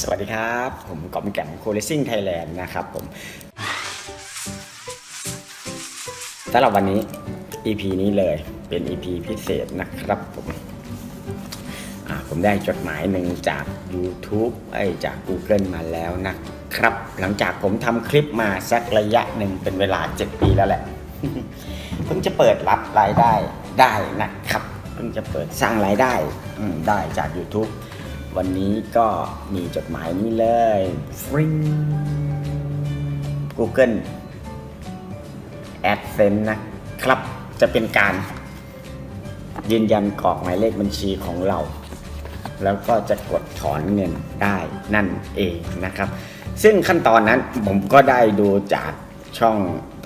สวัสดีครับ ผมกอมแกมโคเลซิ่งไทยแลนด์นะครับผมสำหรับวันนี้ EP นี้เลยเป็น EP พิเศษนะครับผมผมได้จดหมายหนึ่งจาก YouTube ไอ้จาก Google มาแล้วนะครับ หลังจากผมทำคลิปมาสักระยะหนึ่งเป็นเวลา 7 ปีแล้วแหละ เพิ่งจะเปิดรับรายได้ได้นะครับ เพิ่งจะเปิดสร้างรายได้ได้จาก YouTube วันนี้ก็มีจดหมายนี้เลยฟริง Google AdSense นะครับ จะเป็นการ ยืนยันกรอกหมายเลขบัญชีของเรา แล้วก็จะกดถอนเงินได้นั่นเองนะครับ ซึ่งขั้นตอนนั้นผมก็ได้ดูจากช่อง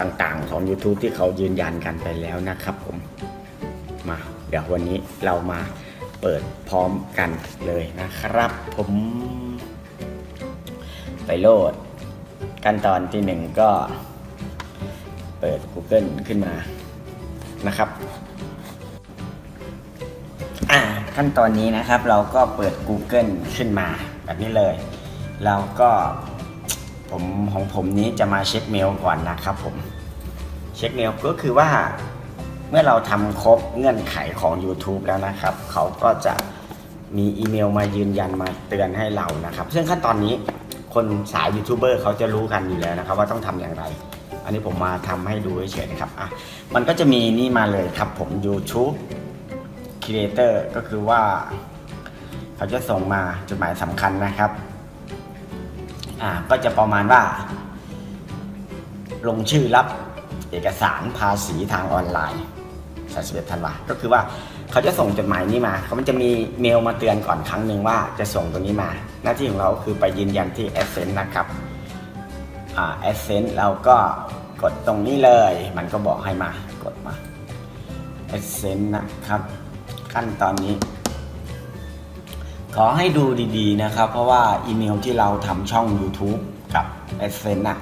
ต่างๆ ของ YouTube ที่เขายืนยันกันไปแล้วนะครับผม มา เดี๋ยววันนี้เรามา เปิดพร้อมกันเลยนะครับ ผม ไปโหลด ขั้นตอนที่หนึ่งก็ เปิด Google ขึ้นมานะครับ อ่า ขั้นตอนนี้นะครับ เราก็เปิด Google ขึ้นมาแบบนี้เลย เราก็ผมของผมนี้จะมาเช็คเมลก่อนนะครับผม เช็คเมลก็คือว่า เมื่อเราทำครบเงื่อนไขของ YouTube แล้วนะครับ เขาก็จะมีอีเมลมายืนยันมาเตือนให้เรานะครับ ซึ่งขั้นตอนนี้คนสายยูทูบเบอร์เขาจะรู้กันอยู่แล้วนะครับ ว่าต้องทำอย่างไร อันนี้ผมมาทำให้ดูเฉยๆนะครับอะมันก็จะมีนี่มาเลยครับผม YouTube Creator ก็คือว่า เขาจะส่งมาจดหมายสำคัญนะครับอ่าก็จะประมาณว่า ลงชื่อรับเอกสารภาษีทางออนไลน์ 31ธันวาก็คือว่าเขาจะส่งจดหมายนี้มาเขามันจะมีเมลมาเตือนก่อนครั้งหนึ่งว่าจะส่งตัวนี้มา หน้าที่ของเราก็คือไปยืนยันที่ a d s e n s e นะครับอ่า a d s e n s e เราก็กดตรงนี้เลย มันก็บอกให้มากดมา a d s e n s e นะครับ ขั้นตอนนี้ ขอให้ดูดีๆนะครับ เพราะว่าอีเมลที่เราทำช่อง YouTube กับ a d s e n s e นะ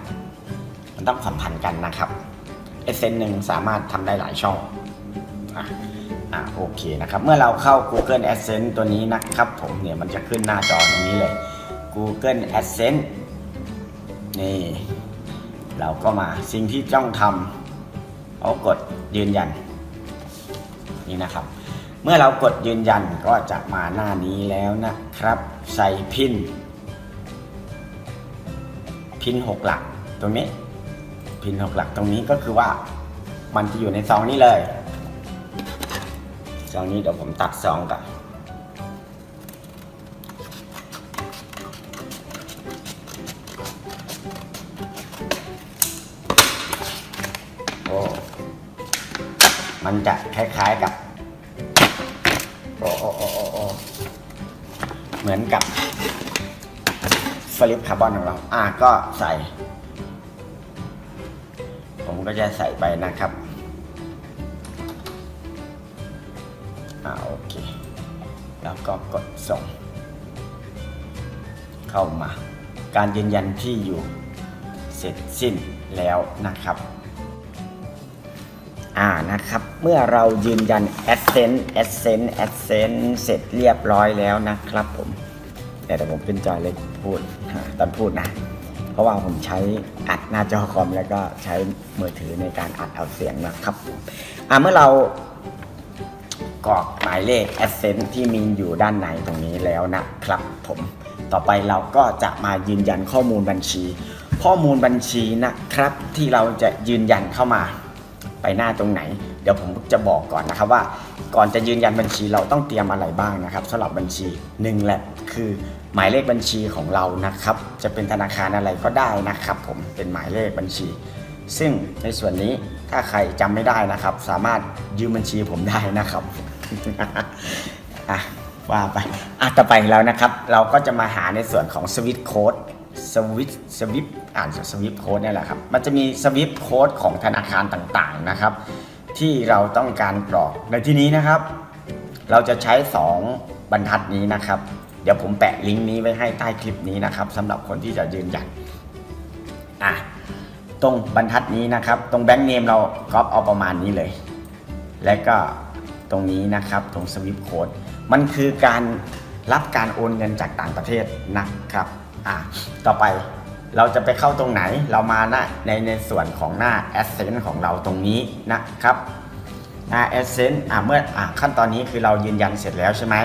มันต้องสัมพันธ์กันนะครับ a d s e n s e หนึ่งสามารถทำได้หลายช่อง อะอะโอเคนะครับ เมื่อเราเข้า Google AdSense ตัวนี้นะครับผมเนี่ยมันจะขึ้นหน้าจอตรงนี้เลย Google AdSense นี่เราก็มาสิ่งที่ต้องทำเอากดยืนยัน นี่นะครับ เมื่อเรากดยืนยันก็จะมาหน้านี้แล้วนะครับ ใส่พินพินหกหลักตรงนี้พินหกหลักตรงนี้ก็คือว่ามันจะอยู่ในซองนี้เลย ซองนี้เดี๋ยวผมตัดซองก่อนโอ้มันจะคล้ายๆกับโอ้โอ้โอ้โอ้โอเหมือนกับฟลิปคาร์บอนของเรา อะก็ใส่ ผมก็จะใส่ไปนะครับ อ่าโอเค แล้วก็กดส่ง เข้ามา การยืนยันที่อยู่เสร็จสิ้นแล้วนะครับอ่านะครับเมื่อเรายืนยัน Adsense Adsense Adsense เสร็จเรียบร้อยแล้วนะครับผมเดี๋ยวผมขึ้นจอเลยพูดตอนพูดนะ เพราะว่าผมใช้อัดหน้าจอคอมแล้วก็ใช้มือถือในการอัดเอาเสียงนะครับอ่าเมื่อเรา กรอกหมายเลข Adsense ที่มีอยู่ด้านในตรงนี้แล้วนะครับผมต่อไปเราก็จะมายืนยันข้อมูลบัญชี ข้อมูลบัญชีนะครับ ที่เราจะยืนยันเข้ามาไปหน้าตรงไหน เดี๋ยวผมจะบอกก่อนนะครับว่า ก่อนจะยืนยันบัญชีเราต้องเตรียมอะไรบ้างนะครับสำหรับบัญชีหนึ่งแหละคือหมายเลขบัญชีของเรานะครับ จะเป็นธนาคารอะไรก็ได้นะครับ ผมเป็นหมายเลขบัญชี ซึ่งในส่วนนี้ถ้าใครจำไม่ได้นะครับ สามารถยืมบัญชีผมได้นะครับ อะว่าไปอะต่อไปแล้วนะครับ เราก็จะมาหาในส่วนของสวิตโค้ดสวิตสวิตอ่านสวิตโค้ดนี่แหละครับ มันจะมีสวิตโค้ดของธนาคารต่างๆนะครับ ที่เราต้องการกรอกในที่นี้นะครับ เราจะใช้ 2 บรรทัดนี้นะครับ เดี๋ยวผมแปะลิงก์นี้ไว้ให้ใต้คลิปนี้นะครับสำหรับคนที่จะยืนยันอะตรงบรรทัดนี้นะครับ ตรงแบงค์เนมเราก๊อปเอาประมาณนี้เลย และก็ ตรงนี้นะครับตรงสวิปโค้ดมันคือการรับการโอนเงินจากต่างประเทศนะครับอะต่อไปเราจะไปเข้าตรงไหนเรามาณในในส่วนของหน้า Ascent ของเราตรงนี้นะครับหน้า Ascent อะเมื่ออะขั้นตอนนี้คือเรายืนยันเสร็จแล้วใช่ไหม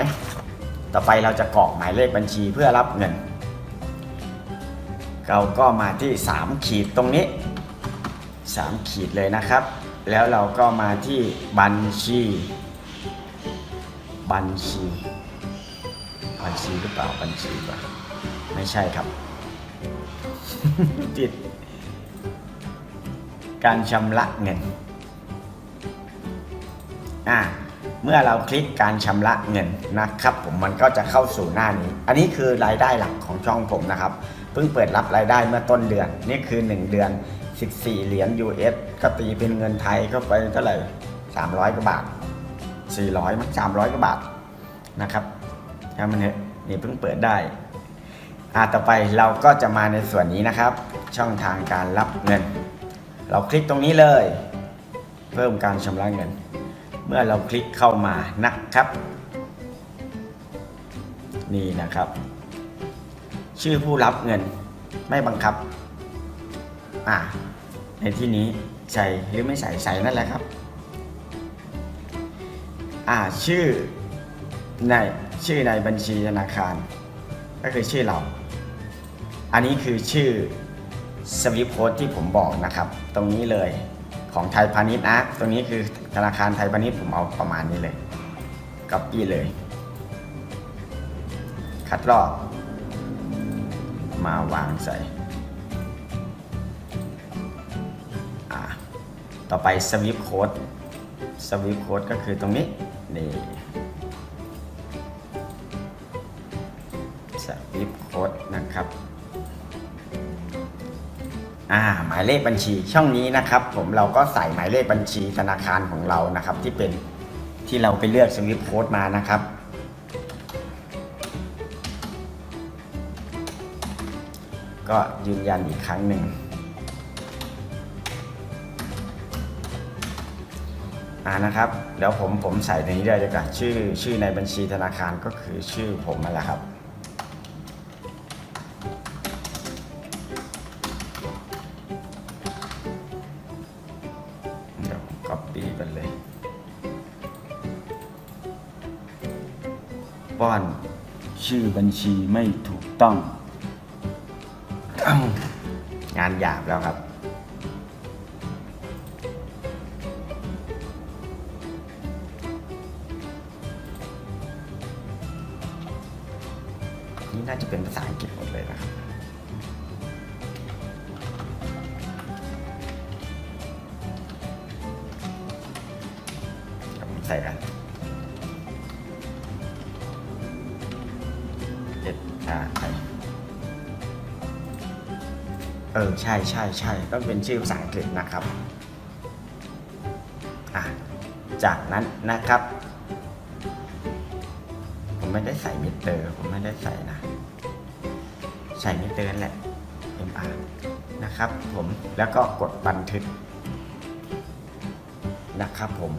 ต่อไปเราจะกรอกหมายเลขบัญชีเพื่อรับเงิน เราก็มาที่ 3 ขีดตรงนี้ 3 ขีดเลยนะครับ แล้วเราก็มาที่บัญชี บัญชี บัญชีหรือเปล่าบัญชีปะไม่ใช่ครับติด การชำระเงินอ่าเมื่อเราคลิกการชำระเงินนะครับ ผมมันก็จะเข้าสู่หน้านี้ อันนี้คือรายได้หลักของช่องผมนะครับ เพิ่งเปิดรับรายได้เมื่อต้นเดือน นี่คือ 1 เดือน 14 เหรียญ US ก็ตีเป็นเงินไทยก็ไปเท่าไหร่300กว่าบาท 400มั้ง300กว่าบาทนะครับถ้ามันเนี่ยนี่เพิ่งเปิดได้อ่าต่อไปเราก็จะมาในส่วนนี้นะครับ ช่องทางการรับเงิน เราคลิกตรงนี้เลย เพิ่มการชำระเงิน เมื่อเราคลิกเข้ามานะครับ นี่นะครับ ชื่อผู้รับเงินไม่บังคับอ่าในที่นี้ใส่หรือไม่ใส่ใส่นั่นแหละครับ อ่าชื่อในชื่อในบัญชีธนาคาร ก็คือชื่อเรา อันนี้คือชื่อสวิปโค้ดที่ผมบอกนะครับ ตรงนี้เลยของไทยพาณิชย์นะตรงนี้คือธนาคารไทยพาณิชย์ผมเอาประมาณนี้เลยก๊อปปี้เลย คัดลอก มาวางใส่อ่าต่อไปสวิปโค้ดสวิปโค้ดก็คือตรงนี้ นี่สวิปโค้ดนะครับ อ่า หมายเลขบัญชีช่องนี้นะครับ ผมเราก็ใส่หมายเลขบัญชีธนาคารของเรานะครับ ที่เป็นที่เราไปเลือกสวิปโค้ดมานะครับก็ยืนยันอีกครั้งหนึ่ง อ่านะครับเดี๋ยวผมผมใส่ในนี้เลยดีกว่าชื่อชื่อในบัญชีธนาคารก็คือชื่อผมนั่นแหละครับเดี๋ยวก๊อปปี้กันเลย ป้อนชื่อบัญชีไม่ถูกต้อง งานหยาบแล้วครับ ใส่กันเอ็ดอาไทยเออใช่ใช่ใช่ต้องเป็นชื่อภาษาอังกฤษนะครับอะจากนั้นนะครับ ผมไม่ได้ใส่มิเตอร์ ผมไม่ได้ใส่นะ ใส่มิเตอร์นั่นแหละ MR นะครับผมแล้วก็กดบันทึกนะครับผม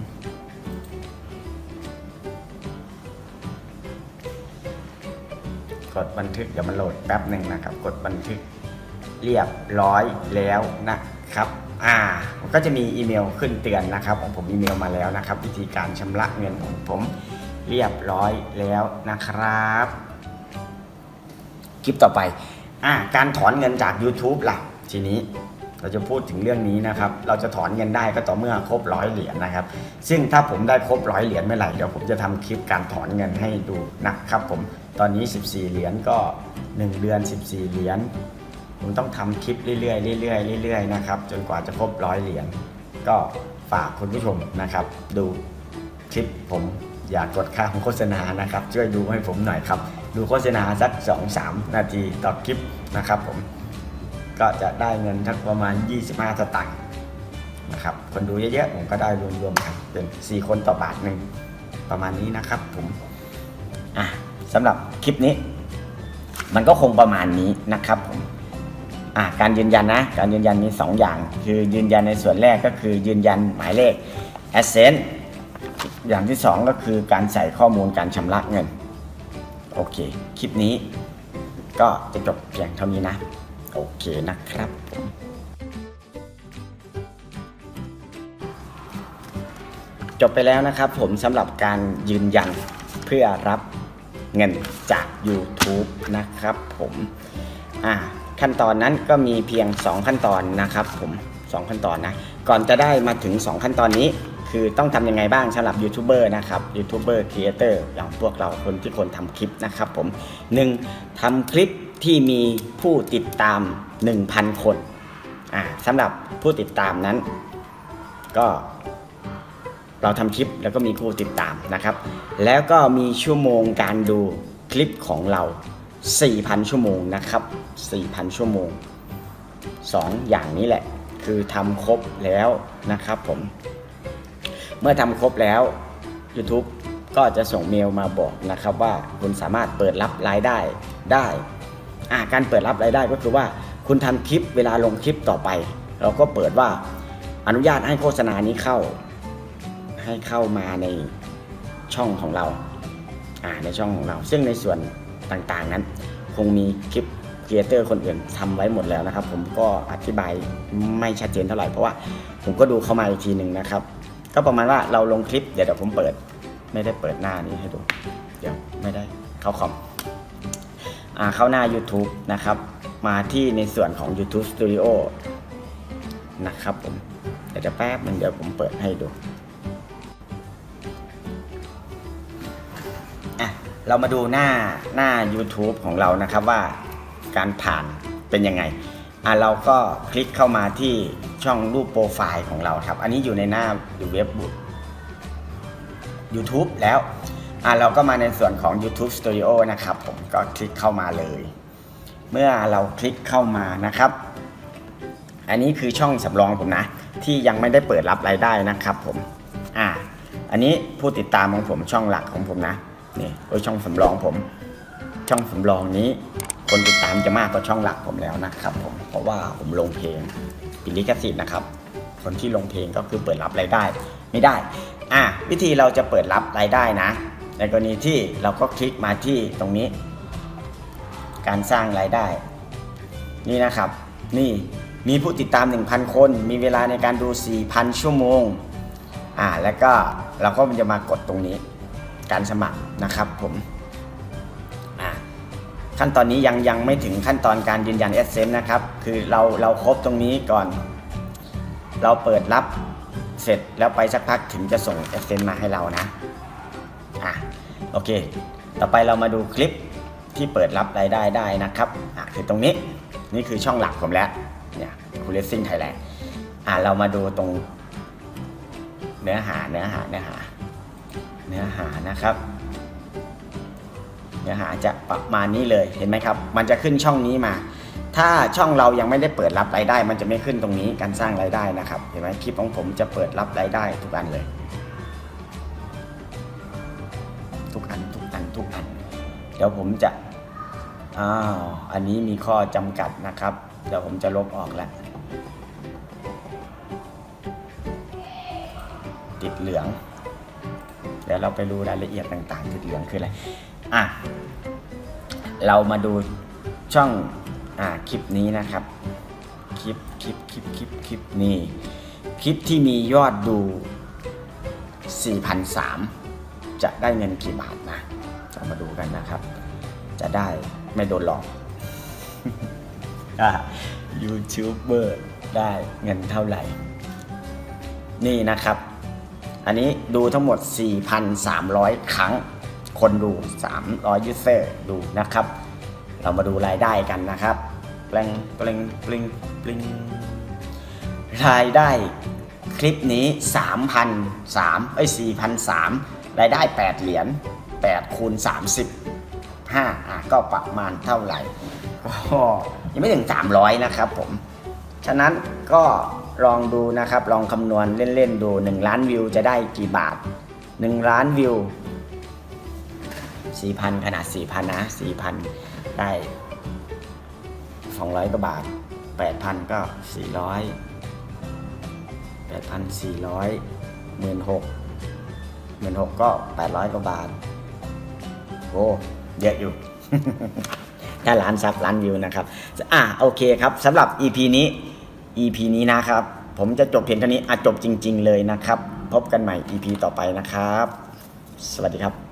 กดบันทึกเดี๋ยวมันโหลดแป๊บหนึ่งนะครับ กดบันทึกเรียบร้อยแล้วนะครับอ่าก็จะมีอีเมลขึ้นเตือนนะครับของผมอีเมลมาแล้วนะครับ วิธีการชำระเงินของผมเรียบร้อยแล้วนะครับคลิปต่อไปอ่าการถอนเงินจาก YouTube ล่ะทีนี้ เราจะพูดถึงเรื่องนี้นะครับ เราจะถอนเงินได้ก็ต่อเมื่อครบร้อยเหรียญนะครับ ซึ่งถ้าผมได้ครบร้อยเหรียญเมื่อไหร่เดี๋ยวผมจะทำคลิปการถอนเงินให้ดูนะครับผม ตอนนี้ 14 เหรียญก็ 1 เดือน 14 เหรียญ ผมต้องทำคลิปเรื่อยๆเรื่อยๆเรื่อยๆนะครับ จนกว่าจะครบร้อยเหรียญ ก็ฝากคุณผู้ชมนะครับ ดูคลิปผมอย่ากดค่าของโฆษณานะครับ ช่วยดูให้ผมหน่อยครับ ดูโฆษณาสัก 2-3 นาทีต่อคลิปนะครับผม ก็จะได้เงินทักประมาณ 25สตางค์นะครับ คนดูเยอะๆผมก็ได้รวมๆกันเป็น 4 คนต่อบาทหนึ่งประมาณนี้นะครับผมอะสำหรับคลิปนี้ มันก็คงประมาณนี้นะครับผมอะการยืนยันนะ การยืนยันมี 2 อย่าง คือยืนยันในส่วนแรกก็คือยืนยันหมายเลข a s c e n t อย่างที่ 2 ก็คือการใส่ข้อมูลการชำระเงิน โอเค คลิปนี้ก็จะจบเพียงเท่านี้นะ โอเคนะครับจบไปแล้วนะครับผมสำหรับการยืนยันเพื่อรับเงินจาก YouTube นะครับผมอ่าขั้นตอนนั้นก็มีเพียง 2 ขั้นตอนนะครับผม 2 ขั้นตอนนะ ก่อนจะได้มาถึง 2 ขั้นตอนนี้ คือต้องทำยังไงบ้างสำหรับยูทูบเบอร์นะครับยูทูบเบอร์ครีเอเตอร์อย่างพวกเราคนที่คนทำคลิปนะครับผม 1. ทำคลิปที่มีผู้ติดตาม 1,000 คนอ่าสำหรับผู้ติดตามนั้น ก็เราทำคลิปแล้วก็มีผู้ติดตามนะครับ แล้วก็มีชั่วโมงการดูคลิปของเรา 4,000 ชั่วโมงนะครับ 4,000 ชั่วโมง 2 อย่างนี้แหละ คือทำครบแล้วนะครับผม เมื่อทำครบแล้ว YouTube ก็จะส่งเมลมาบอกนะครับว่าคุณสามารถเปิดรับรายได้ได้าการเปิดรับรายได้ก็คือว่าคุณทำคลิปเวลาลงคลิปต่อไป เราก็เปิดว่าอนุญาตให้โฆษณานี้เข้า ให้เข้ามาในช่องของเราอ่าในช่องของเรา ซึ่งในส่วนต่างๆนั้น คงมีคลิปครีเอเตอร์คนอื่นทำไว้หมดแล้วนะครับ ผมก็อธิบายไม่ชัดเจนเท่าไหร่เพราะว่าผมก็ดูเข้ามาอีกทีหนึ่งนะครับ ก็ประมาณว่าเราลงคลิปเดี๋ยวเดี๋ยวผมเปิด ไม่ได้เปิดหน้านี้ให้ดู เดี๋ยวไม่ได้เข้าคอมอ่าเข้าหน้า YouTube นะครับ มาที่ในส่วนของ YouTube Studio นะครับผมเดี๋ยวจะแป๊บหนึงเดี๋ยวผมเปิดให้ดูอะเรามาดูหน้าหน้า YouTube ของเรานะครับว่าการผ่านเป็นยังไงอะเราก็คลิกเข้ามาที่ ช่องรูปโปรไฟล์ของเราครับ อันนี้อยู่ในหน้าอยู่เว็บบุ YouTube แล้วอะเราก็มาในส่วนของ YouTube Studio นะครับผมก็คลิกเข้ามาเลย เมื่อเราคลิกเข้ามานะครับ อันนี้คือช่องสำรองผมนะ ที่ยังไม่ได้เปิดรับรายได้นะครับผมอ่าอันนี้ผู้ติดตามของผมช่องหลักของผมนะนี่โอ้ยช่องสำรองผม ช่องสำรองนี้ คนติดตามจะมากกว่าช่องหลักผมแล้วนะครับผมเพราะว่าผมลงเพลง ปิดลิขสิทธิ์นะครับ คนที่ลงเพลงก็คือเปิดรับรายได้ไม่ได้ อะวิธีเราจะเปิดรับรายได้นะ ในกรณีที่เราก็คลิกมาที่ตรงนี้ การสร้างรายได้ นี่นะครับ นี่มีผู้ติดตาม 1,000 คน มีเวลาในการดู 4,000 ชั่วโมง อ่า แล้วก็เราก็จะมากดตรงนี้ การสมัครนะครับผม ขั้นตอนนี้ยังยังไม่ถึงขั้นตอนการยืนยัน s อ n นะครับ คือเราเราครบตรงนี้ก่อน เราเปิดรับเสร็จแล้วไปสักพักถึงจะส่ง s อ n มาให้เรานะอะโอเค ต่อไปเรามาดูคลิปที่เปิดรับรายได้ได้นะครับอะคือตรงนี้นี่คือช่องหลักผมแล้วเนี่ยคูเลสซิ่งไทยแลนด์อะเรามาดูตรงเนื้อหาเนื้อหาเนื้อหาเนื้อหานะครับ เนื้อหาจะประมาณนี้เลยเห็นไหมครับ มันจะขึ้นช่องนี้มา ถ้าช่องเรายังไม่ได้เปิดรับรายได้ มันจะไม่ขึ้นตรงนี้การสร้างรายได้นะครับเห็นไหมคลิปของผมจะเปิดรับรายได้ทุกอันเลย ทุกอันทุกอันทุกอัน เดี๋ยวผมจะอ้าวอันนี้มีข้อจำกัดนะครับ เดี๋ยวผมจะลบออกแล้วติดเหลืองเดี๋ยวเราไปดูรายละเอียดต่างๆติดเหลืองคืออะไร อะเรามาดูช่องอ่าคลิปนี้นะครับ คลิปคลิปคลิปคลิปคลิปนี้คลิปที่มียอดดู4,003จะได้เงินกี่บาทนะเรามาดูกันนะครับ จะได้ไม่โดนหลอกอะยูทูบเบอร์ได้เงินเท่าไหร่ นี่นะครับ อันนี้ดูทั้งหมด 4,300 ครั้ง คนดู 300 ยูเซอร์ดูนะครับ เรามาดูรายได้กันนะครับเปลงเปลงปลงปลงรายได้คลิปนี้3,003เอ้ย4,003รายได้ 8 เหรียญ8คูณ35อะก็ประมาณเท่าไหร่ก็ยังไม่ถึง 300 นะครับผม ฉะนั้นก็ลองดูนะครับ ลองคำนวณเล่น ๆ ดู 1 ล้านวิวจะได้กี่บาท 1 ล้านวิว 4,000ขนาด4,000นะ4,000ได้200กว่าบาท8,000ก็400 8,400 16,000 16,000ก็800กว่าบาทโอ้เยอะอยู่ถ้าล้านซับล้านวิวนะครับ อะโอเคครับสำหรับ EP นี้ EP นี้นะครับ ผมจะจบเพียงเท่านี้อะจบจริง ๆ เลยนะครับ พบกันใหม่ EP ต่อไปนะครับ สวัสดีครับ